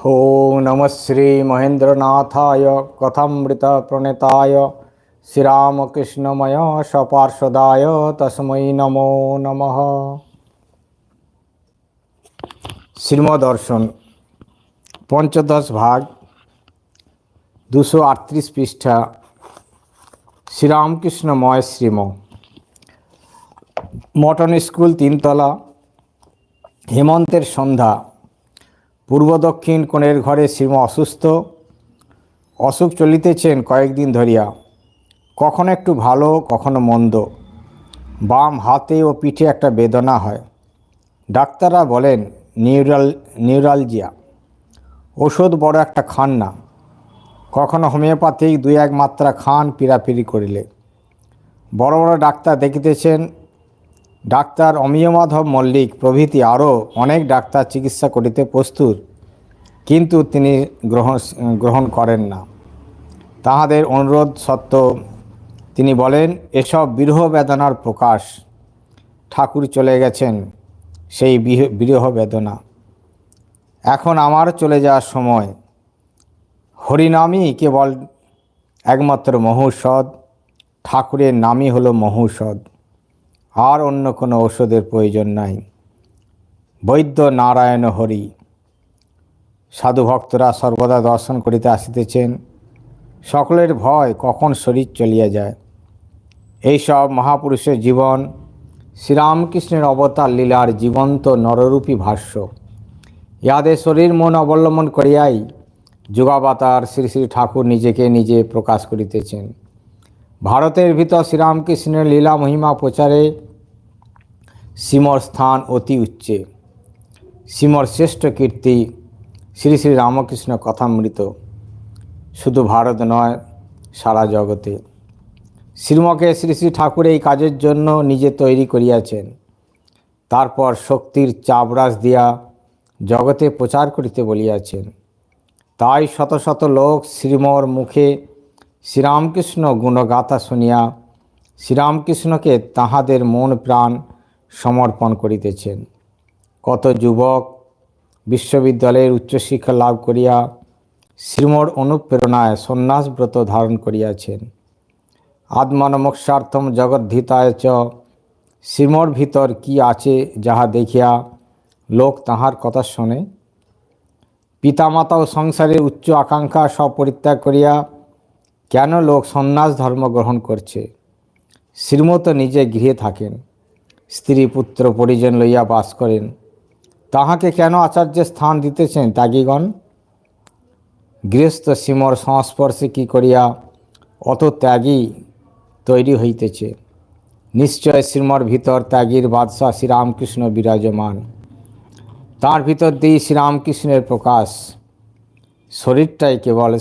শ্রী মহেন্দ্রনাথায় কথামৃত প্রণেতায় শ্রীরামকৃষ্ণময় সপার্শ্বদায় তস্মৈ নমো নমঃ শ্রীমদর্শন পঞ্চদশ ভাগ দুশো আটত্রিশ পৃষ্ঠা শ্রীরামকৃষ্ণময় শ্রীম মটন স্কুল তিনতলা হেমন্তের সন্ধ্যা পূর্ব দক্ষিণ কোণের ঘরে শ্রীম অসুস্থ। অসুখ চলিতেছেন কয়েকদিন ধরিয়া। কখনো একটু ভালো, কখনো মন্দ। বাম হাতে ও পিঠে একটা বেদনা হয়। ডাক্তাররা বলেন, নিউরাল, নিউরালজিয়া। ওষুধ বড় একটা খান না। কখনো হোমিওপ্যাথিক দুই এক মাত্রা খান পিরাপিরি করিলে। বড় বড় ডাক্তার দেখিতেছেন ডাক্তার অমিয় মাধব মল্লিক প্রভৃতি আরও অনেক ডাক্তার চিকিৎসা করিতে প্রস্তুত, কিন্তু তিনি গ্রহণ গ্রহণ করেন না। তাহাদের অনুরোধ সত্ত্বেও তিনি বলেন, এসব বিরহ বেদনার প্রকাশ। ঠাকুর চলে গেছেন সেই বিরহ বেদনা। এখন আমার চলে যাওয়ার সময়। হরিনামই কেবল একমাত্র মহৌষধ। ঠাকুরের নামই হলো মহৌষধ। আর অন্য কোনো ঔষধের প্রয়োজন নাই। বৈদ্য নারায়ণ হরি, সাধু ভক্তরা সর্বদা দর্শন করিতে আসিতেছেন। সকলের ভয় কখন শরীর চলিয়া যায়। এইসব মহাপুরুষের জীবন, শ্রীরামকৃষ্ণের অবতার লীলার জীবন্ত নররূপী ভাষ্য। ইহাদের শরীর মন অবলম্বন করিয়াই যুগাবতার শ্রী শ্রী ঠাকুর নিজেকে নিজে প্রকাশ করিতেছেন। ভারতের ভিতর শ্রীরামকৃষ্ণের লীলা মহিমা প্রচারে সিমর স্থান অতি উচ্চে। সিমর শ্রেষ্ঠ কীর্তি শ্রী শ্রী রামকৃষ্ণ কথামৃত। শুধু ভারত নয়, সারা জগতে। শ্রীমকে শ্রী শ্রী ঠাকুর এই কাজের জন্য নিজে তৈরি করিয়াছেন। তারপর শক্তির চাবরাস দিয়া জগতে প্রচার করিতে বলিয়াছেন। তাই শত শত লোক শ্রীমর মুখে শ্রীরামকৃষ্ণ গুণগাথা শুনিয়া শ্রীরামকৃষ্ণকে তাহাদের মন প্রাণ সমর্পণ করিতেছেন। কত যুবক বিশ্ববিদ্যালয়ের উচ্চশিক্ষা লাভ করিয়া শ্রীমর অনুপ্রেরণায় সন্ন্যাস ব্রত ধারণ করিয়াছেন। আত্মানমোক্ষার্থম জগদ্ধিতায় চ, শ্রীমর ভিতর কি আছে যাহা দেখিয়া লোক তাহার কথা শোনে? পিতামাতা ও সংসারের উচ্চ আকাঙ্ক্ষা সব পরিত্যাগ করিয়া কেন লোক সন্ন্যাস ধর্ম গ্রহণ করছে? শ্রীমত নিজে গৃহে থাকেন, স্ত্রী পুত্র পরিজন লইয়া বাস করেন। তাহাকে কেন আচার্যের স্থান দিতেছেন ত্যাগীগণ? গৃহস্থ সীমর সংস্পর্শে কি করিয়া অত ত্যাগী তৈরি হইতেছে? নিশ্চয় শ্রীমর ভিতর ত্যাগীর বাদশাহ শ্রীরামকৃষ্ণ বিরাজমান। তার ভিতর দিয়ে শ্রীরামকৃষ্ণের প্রকাশ। শরীরটাই কেবল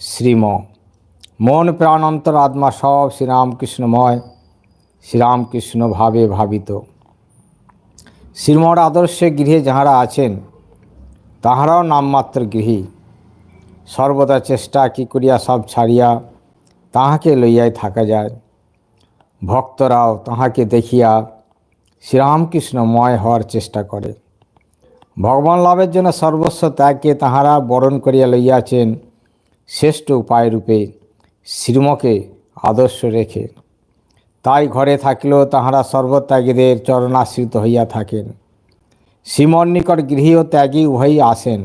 শ্রীম। মন প্রাণ অন্তর আত্মা সব শ্রীরামকৃষ্ণময়, শ্রীরামকৃষ্ণ ভাবে ভাবিত। শ্রীমর আদর্শে গৃহে যাহারা আছেন, তাহারাও নামমাত্র গৃহী। সর্বদা চেষ্টা কি করিয়া সব ছাড়িয়া তাহাকে লইয়াই থাকা যায়। ভক্তরাও তাহাকে দেখিয়া শ্রীরামকৃষ্ণময় হওয়ার চেষ্টা করে। ভগবান লাভের জন্য সর্বস্ব ত্যাগকে তাহারা বরণ করিয়া লইয়াছেন শ্রেষ্ঠ উপায় রূপে শ্রীমকে আদর্শ রেখে। তাই ঘরে থাকিলেও তাহারা সর্বত্যাগীদের চরণাশ্রিত হইয়া থাকেন। শ্রীমর নিকট গৃহী ও ত্যাগী উভয়ই আসেন।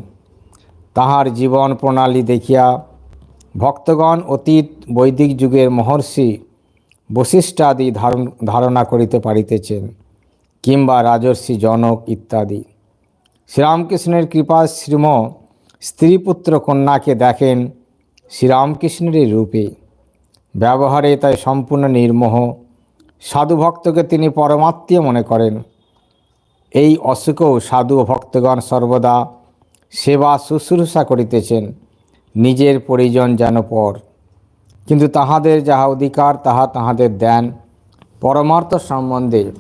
তাহার জীবন প্রণালী দেখিয়া ভক্তগণ অতীত বৈদিক যুগের মহর্ষি বশিষ্ঠাদি ধারণ, ধারণা করিতে পারিতেছেন, কিংবা রাজর্ষি জনক ইত্যাদি। শ্রীরামকৃষ্ণের কৃপা শ্রীম স্ত্রী পুত্র কন্যাকে দেখেন শ্রীরামকৃষ্ণেরই রূপে। ব্যবহারে তাই সম্পূর্ণ নির্মোহ। সাধু ভক্তকে তিনি পরমাত্মীয় মনে করেন। এই অসুখেও সাধু ভক্তগণ সর্বদা সেবা শুশ্রূষা করিতেছেন। নিজের পরিজন যেন পর। কিন্তু তাহাদের যাহা অধিকার, তাহা তাহাদের দেন পরমার্থ সম্বন্ধে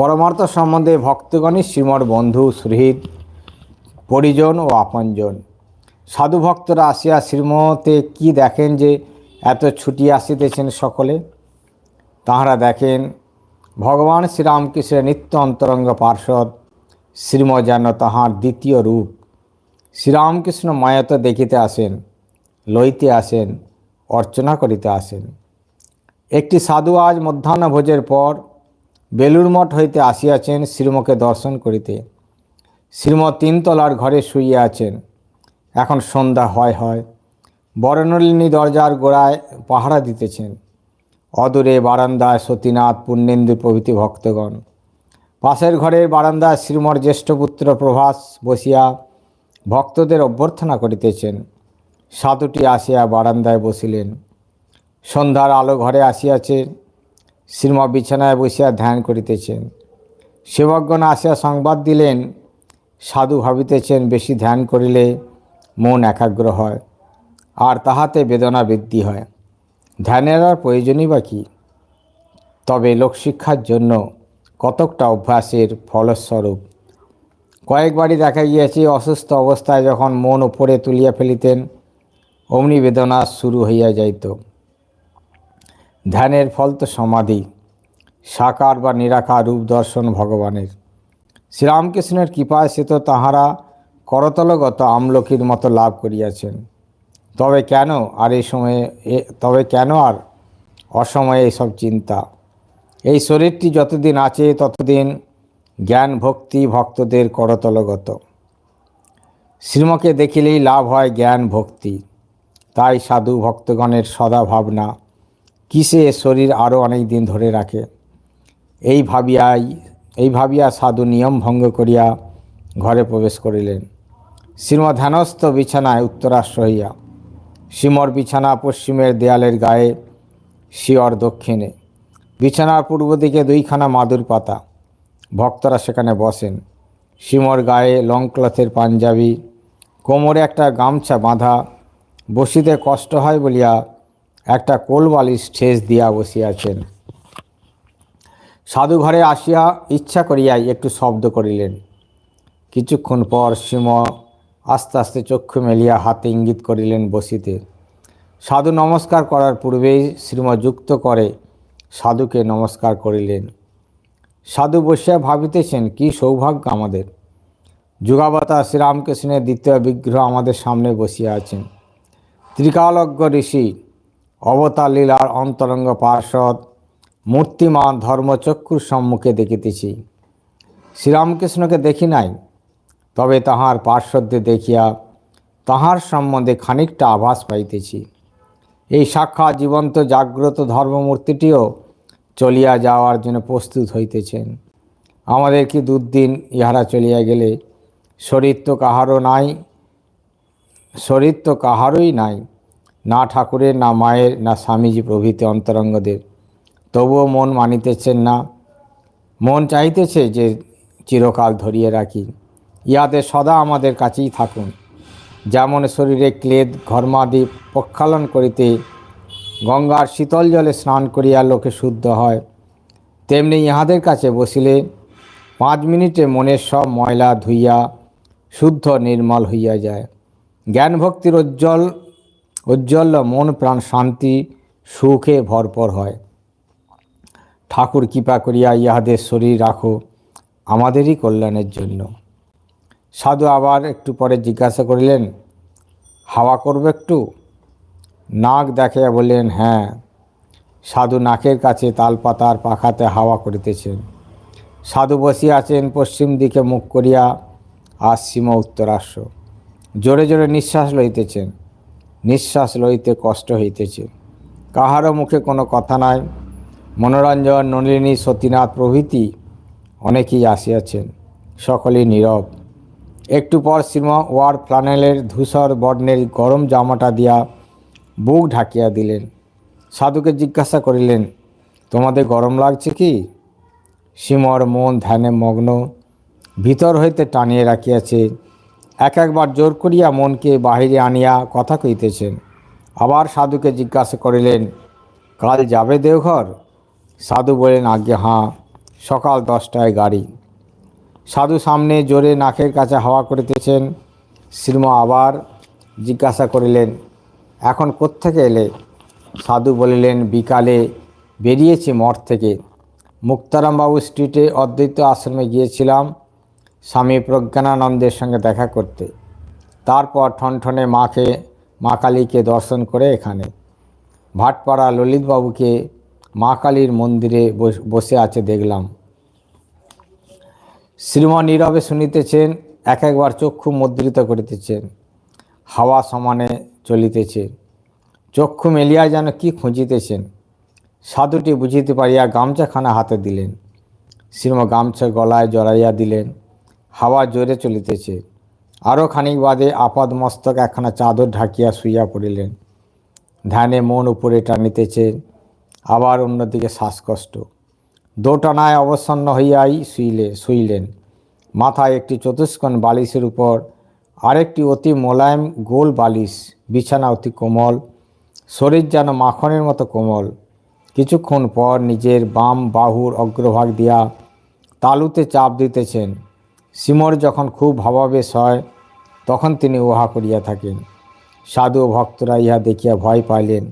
পরমার্থ সম্বন্ধে ভক্তগণই শ্রীমর বন্ধু সুহৃদ পরিজন ও আপনজন। সাধু ভক্তরা আসিয়া শ্রীমতে কি দেখেন যে এত ছুটি আসিতেছেন সকলে? তাহারা দেখেন, ভগবান শ্রীরামকৃষ্ণের নিত্য অন্তরঙ্গ পার্শ্বদ শ্রীম যেন তাহার দ্বিতীয় রূপ। শ্রীরামকৃষ্ণ মায়াত দেখিতে আসেন, লইতে আসেন, অর্চনা করিতে আসেন। একটি সাধু আজ মধ্যাহ্ন ভোজের পর বেলুর মঠ হইতে আসিয়াছেন শ্রীমকে দর্শন করিতে। শ্রীম তিনতলার ঘরে শুইয়া আছেন। এখন সন্ধ্যা হয় হয়। বরণলিনী দরজার গোড়ায় পাহারা দিতেছেন। অদূরে বারান্দায় সতীনাথ পুণ্যেন্দু প্রভৃতি ভক্তগণ। পাশের ঘরের বারান্দায় শ্রীমর জ্যেষ্ঠ পুত্র প্রভাস বসিয়া ভক্তদের অভ্যর্থনা করিতেছেন। সাধুটি আসিয়া বারান্দায় বসিলেন। সন্ধ্যার আলো ঘরে আসিয়াছে। শ্রীম বিছানায় বসিয়া ধ্যান করিতেছেন। সেবকগণ আসিয়া সংবাদ দিলেন, সাধু ভাবিতেছেন বেশি ধ্যান করিলে মন একাগ্র হয়, আর তাহাতে বেদনা বৃদ্ধি হয়। ধ্যানের আর প্রয়োজনই বা কী? তবে লোকশিক্ষার জন্য কতকটা অভ্যাসের ফলস্বরূপ। কয়েকবারই দেখা গিয়েছে, অসুস্থ অবস্থায় যখন মন উপরে তুলিয়া ফেলিতেন, অমনি বেদনা শুরু হইয়া যাইত। ধ্যানের ফল তো সমাধি, সাকার বা নিরাকার রূপ দর্শন ভগবানের। শ্রীরামকৃষ্ণের কৃপায় সে তো তাহারা করতলগত আমলকির মতো লাভ করিয়াছেন। তবে কেন আর এই সময়ে তবে কেন আর অসময়ে এইসব চিন্তা? এই শরীরটি যতদিন আছে ততদিন জ্ঞান ভক্তি ভক্তদের করতলগত। শ্রীমকে দেখিলেই লাভ হয় জ্ঞান ভক্তি, তাই সাধু ভক্তগণের সদা ভাবনা কিসে শরীর আরও অনেক দিন ধরে রাখে? এই ভাবিয়াই এই ভাবিয়া সাধু নিয়ম ভঙ্গ করিয়া ঘরে প্রবেশ করিলেন। শ্রীমৎ ধ্যানস্থ বিছানায় উত্তরাশ্র হইয়া শ্রীমর বিছানা পশ্চিমের দেয়ালের গায়ে শিয়র দক্ষিণে, বিছানার পূর্ব দিকে দুইখানা মাদুর পাতা, ভক্তরা সেখানে বসেন। শিমর গায়ে লং ক্লথের পাঞ্জাবি, কোমরে একটা গামছা বাঁধা, বসিতে কষ্ট হয় বলিয়া একটা কোল বালিশ ঠেস দিয়া বসিয়াছেন। সাধু ঘরে আসিয়া ইচ্ছা করিয়াই একটু শব্দ করিলেন। কিছুক্ষণ পর সিম আস্তে আস্তে চক্ষু মেলিয়া হাতে ইঙ্গিত করিলেন বসিতে। সাধু নমস্কার করার পূর্বেই শ্রীম যুক্ত করে সাধুকে নমস্কার করিলেন। সাধু বসিয়া ভাবিতেছেন, কি সৌভাগ্য আমাদের। যুগাবতা শ্রীরামকৃষ্ণের দ্বিতীয় বিগ্রহ আমাদের সামনে বসিয়া আছেন। ত্রিকালজ্ঞ ঋষি অবতার লীলার অন্তরঙ্গ পার্শ্বদ মূর্তিমান ধর্মচক্ষুর সম্মুখে দেখিতেছি। শ্রীরামকৃষ্ণকে দেখি নাই, তবে তাহার পার্শ্বদ্যে দেখিয়া তাহার সম্বন্ধে খানিকটা আভাস পাইতেছি। এই সাক্ষাৎ জীবন্ত জাগ্রত ধর্মমূর্তিটিও চলিয়া যাওয়ার জন্য প্রস্তুত হইতেছেন। আমাদের কি দুর্দিন ইহারা চলিয়া গেলে? শরীর তো কাহারও নাই, শরীর তো কাহারই নাই। না ঠাকুরের, না মায়ের, না স্বামীজি প্রভৃতি অন্তরঙ্গদের তবুও মন মানিতেছেন না। মন চাইতেছে যে চিরকাল ধরিয়ে রাখি। ইহাতে সদা আমাদের কাছেই থাকুন। যেমন শরীরে ক্লেদ, ঘর্মাদি প্রক্ষালন করিতে গঙ্গার শীতল জলে স্নান করিয়া লোকে শুদ্ধ হয়, তেমনি ইহাদের কাছে বসিলে পাঁচ মিনিটে মনের সব ময়লা ধুইয়া শুদ্ধ নির্মল হইয়া যায়। জ্ঞান ভক্তির উজ্জ্বল উজ্জ্বল মন, প্রাণ, শান্তি, সুখে ভরপর হয়। ঠাকুর কৃপা করিয়া ইহাদের শরীর রাখো আমাদেরই কল্যাণের জন্য। সাধু আবার একটু পরে জিজ্ঞাসা করিলেন, হাওয়া করবে একটু? নাক দেখিয়া বললেন হ্যাঁ। সাধু নাকের কাছে তালপাতার পাখাতে হাওয়া করিতেছেন। সাধু বসিয়া আছেন পশ্চিম দিকে মুখ করিয়া আর সীমা উত্তরাশ্ব। জোরে জোরে নিঃশ্বাস লইতেছেন। নিঃশ্বাস লইতে কষ্ট হইতেছে। কাহারও মুখে কোনো কথা নাই। মনোরঞ্জন, নলিনী, সতীনাথ প্রভৃতি অনেকেই আসিয়াছেন। সকলেই নীরব। একটু পর শ্রীমা ওয়ার ফ্লানেলের ধূসর বর্ণের গরম জামাটা দিয়া বুক ঢাকিয়া দিলেন। সাধুকে জিজ্ঞাসা করিলেন, তোমাদের গরম লাগছে কি? সিমর মন ধ্যানে মগ্ন। ভিতর হইতে টানিয়ে রাখিয়াছে। এক একবার জোর করিয়া মনকে বাহিরে আনিয়া কথা কইতেছেন আবার সাধুকে জিজ্ঞাসা করিলেন, কাল যাবে দেওঘর? সাধু বলেন আজ্ঞে, হাঁ, সকাল দশটায় গাড়ি। সাধু সামনে জোরে নাকের কাছে হাওয়া করিতেছেন। শ্রীমা আবার জিজ্ঞাসা করিলেন, এখন কোত্থেকে এলে? সাধু বলিলেন, বিকালে বেরিয়েছি মঠ থেকে। মুক্তারামবাবু স্ট্রিটে অদ্বৈত আশ্রমে গিয়েছিলাম। স্বামী প্রজ্ঞানানন্দের সঙ্গে দেখা করতে। তারপর ঠনঠনে মাকে, মা কালীকে দর্শন করে এখানে। ভাটপাড়া ললিতবাবুকে মা কালীর মন্দিরে বস- আছে দেখলাম। শ্রীমা নীরবে শুনিতেছেন, এক একবার চক্ষু মুদ্রিত করিতেছেন। হাওয়া সমানে চলিতেছে। চক্ষু মেলিয়া যেন কি খুঁজিতেছেন। সাধুটি বুঝিতে পারিয়া গামছাখানা হাতে দিলেন। শ্রীমা গামছা গলায় জড়াইয়া দিলেন। হাওয়া জোরে চলিতেছে। আরও খানিক বাদে আপাদ মস্তক একখানা চাদর ঢাকিয়া শুইয়া পড়িলেন। ধ্যানে মন উপরে টানিতেছে, আবার অন্যদিকে শ্বাসকষ্ট। দোটানায় অবসন্ন হইয়াই শুইলে, শুইলেন। মাথায় একটি চতুষ্কোণ বালিশের উপর আরেকটি অতি মোলায়েম গোল বালিশ, বিছানা অতি কোমল, শরীর যেন মাখনের মতো কোমল। কিছুক্ষণ পর নিজের বাম বাহুর অগ্রভাগ দিয়া তালুতে চাপ দিতেছেন। সিমর যখন খুব ভাবাবেশ হয়, তখন তিনি উহা করিয়া থাকেন। সাধু ভক্তরা ইহা দেখিয়া ভয় পাইলেন।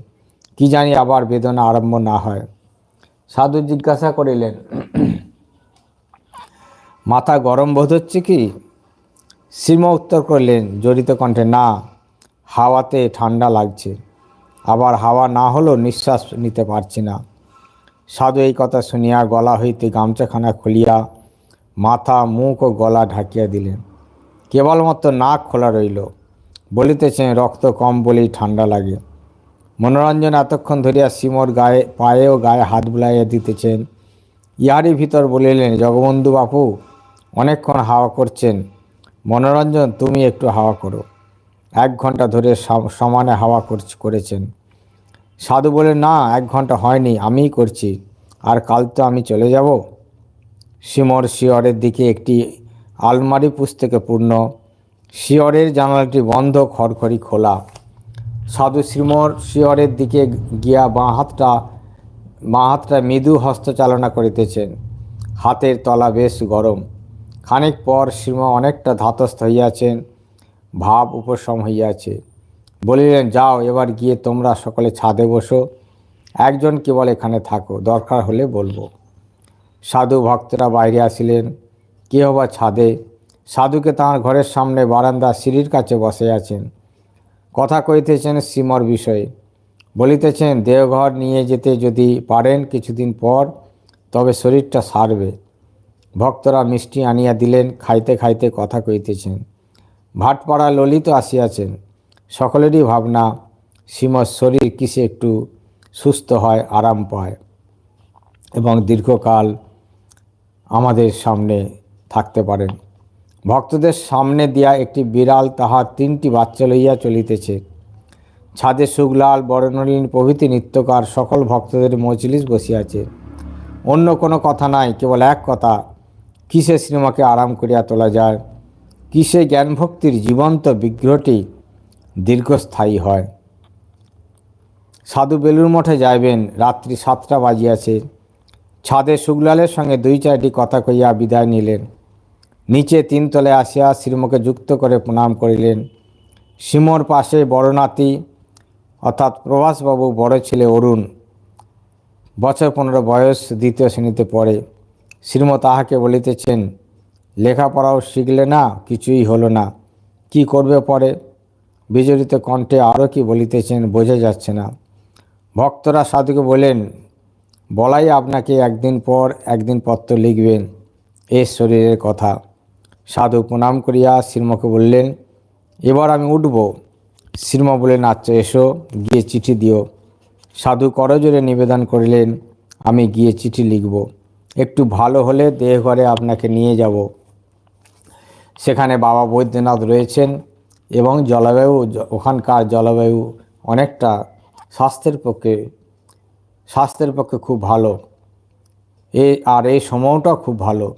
কি জানি আবার বেদনা আরম্ভ না হয়। সাধু জিজ্ঞাসা করিলেন, মাথা গরম বোধ হচ্ছে কি? শ্রীম উত্তর করলেন, জড়িত কণ্ঠে না, হাওয়াতে ঠান্ডা লাগছে। আবার হাওয়া না হলেও নিঃশ্বাস নিতে পারছি না। সাধু এই কথা শুনিয়া গলা হইতে গামছাখানা খুলিয়া মাথা, মুখ ও গলা ঢাকিয়া দিলেন। কেবলমাত্র নাক খোলা রইল। বলিতেছেন, রক্ত কম বলেই ঠান্ডা লাগে। মনোরঞ্জন এতক্ষণ ধরিয়া সিমর গায়ে, পায়ে ও গায়ে হাত বুলাইয়া দিতেছেন। ইহারই ভিতর বলিলেন, জগবন্ধু বাপু, অনেকক্ষণ হাওয়া করছেন। মনোরঞ্জন, তুমি একটু হাওয়া করো। এক ঘণ্টা ধরে সম- সমানে হাওয়া করছ- করেছেন। সাধু বলে না, এক ঘণ্টা হয়নি, আমিই করছি। আর কাল তো আমি চলে যাব? সিমর শিয়রের দিকে একটি আলমারি পুস্তকে পূর্ণ শিয়রের জানালাটি বন্ধ, খড়খড়ি খোলা। সাধু শ্রীমর শিয়রের দিকে গিয়া বাঁ হাতটা বাঁ হাতটা মৃদু হস্তচালনা করিতেছেন। হাতের তলা বেশ গরম। খানিক পর শ্রীম অনেকটা ধাতস্থ হইয়াছেন, ভাব উপশম হইয়াছে। বলিলেন, যাও, এবার গিয়ে তোমরা সকলে ছাদে বসো। একজন কেবল এখানে থাকো, দরকার হলে বলব। সাধু ভক্তরা বাইরে আসিলেন। কেহ বা ছাদে? সাধুকে তাঁর ঘরের সামনে বারান্দা সিঁড়ির কাছে বসে আছেন। কথা কইতেছেন শ্রীমর বিষয়ে। বলিতেছেন, দেওঘর নিয়ে যেতে যদি পারেন কিছুদিন পর, তবে শরীরটা সারবে। ভক্তরা মিষ্টি আনিয়া দিলেন, খাইতে খাইতে কথা কইতেছেন ভাটপাড়া ললিত আসিয়াছেন। সকলেরই ভাবনা, শ্রীমর শরীর কিসে একটু সুস্থ হয়, আরাম পায় এবং দীর্ঘকাল আমাদের সামনে থাকতে পারেন। ভক্তদের সামনে দিয়া একটি বিড়াল তাহার তিনটি বাচ্চা লইয়া চলিতেছে। ছাদে সুগলাল, বরণলীন প্রভৃতি নিত্যকার সকল ভক্তদের মজলিস বসিয়াছে। অন্য কোনো কথা নাই, কেবল এক কথা, কিসে শ্রীমাকে আরাম করিয়া তোলা যায়? কিসে জ্ঞানভক্তির জীবন্ত বিগ্রহটি দীর্ঘস্থায়ী হয়? সাধু বেলুর মঠে যাইবেন, রাত্রি সাতটা বাজিয়াছে। ছাদে সুগলালের সঙ্গে দুই চারটি কথা কইয়া বিদায় নিলেন। নিচে তিন তিনতলে আসিয়া শ্রীমকে যুক্ত করে প্রণাম করিলেন। সিমর পাশে বড় নাতি, অর্থাৎ প্রভাসবাবু বড় ছেলে অরুণ, বছর পনেরো বয়স দ্বিতীয় শ্রেণীতে পড়ে। শ্রীম তাহাকে বলিতেছেন, লেখাপড়াও শিখলে না, কিছুই হলো না, কি করবে পরে? বিজড়িত কণ্ঠে আরও কি বলিতেছেন বোঝা যাচ্ছে না। ভক্তরা সাধুকে বলেন বলাই আপনাকে একদিন পর একদিন পত্র লিখবেন। এ শরীরের কথা। সাধু প্রণাম করিয়া শ্রীমকে বললেন, এবার আমি উঠব। শ্রীম বললেন আচ্ছা এসো, গিয়ে চিঠি দিও। সাধু করজোরে নিবেদন করিলেন, আমি গিয়ে চিঠি লিখব। একটু ভালো হলে দেহঘরে আপনাকে নিয়ে যাব। সেখানে বাবা বৈদ্যনাথ রয়েছেন এবং জলবায়ু, ওখানকার জলবায়ু অনেকটা স্বাস্থ্যের পক্ষে স্বাস্থ্যের পক্ষে খুব ভালো। এ, আর এই সময়টা খুব ভালো।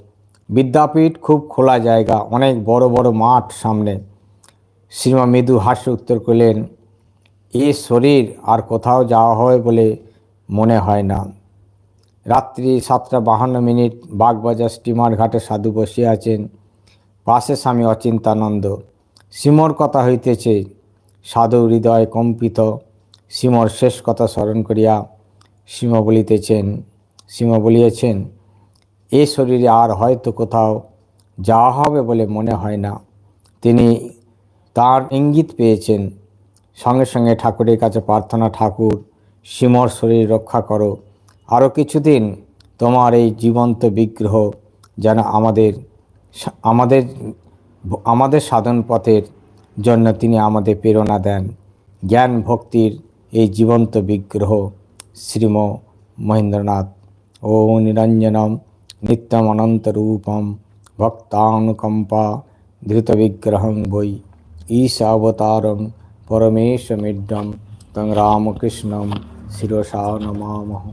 বিদ্যাপীঠ খুব খোলা জায়গা, অনেক বড় বড় মাঠ সামনে। শ্রীমা মৃদু হাস্য উত্তর করলেন, এ শরীর আর কোথাও যাওয়া হয় বলে মনে হয় না। রাত্রি সাতটা বাহান্ন মিনিট বাগবাজার স্টিমার ঘাটে সাধু বসিয়া আছেন। পাশে স্বামী অচিন্তানন্দ। সিমর কথা হইতেছে, সাধু হৃদয় কম্পিত। সিমর শেষ কথা স্মরণ করিয়া সীমা বলিতেছেন সীমা বলিয়েছেন এ শরীরে আর হয়তো কোথাও যাওয়া হবে বলে মনে হয় না। তিনি তার ইঙ্গিত পেয়েছেন, সঙ্গে সঙ্গে ঠাকুরের কাছে প্রার্থনা, ঠাকুর সিমর শরীর রক্ষা করো। আরও কিছুদিন তোমার এই জীবন্ত বিগ্রহ যেন আমাদের আমাদের আমাদের সাধন পথের জন্য তিনি আমাদের প্রেরণা দেন। জ্ঞান ভক্তির এই জীবন্ত বিগ্রহ শ্রীম মহেন্দ্রনাথ ও নিরঞ্জনম নিত্যমনন্তরূপম ভক্তানুকম্পা ধৃতবিগ্রহং বৈ ঈশাবতারং পরমেশমিড্ডম তং রামকৃষ্ণম শিরসা নমামহ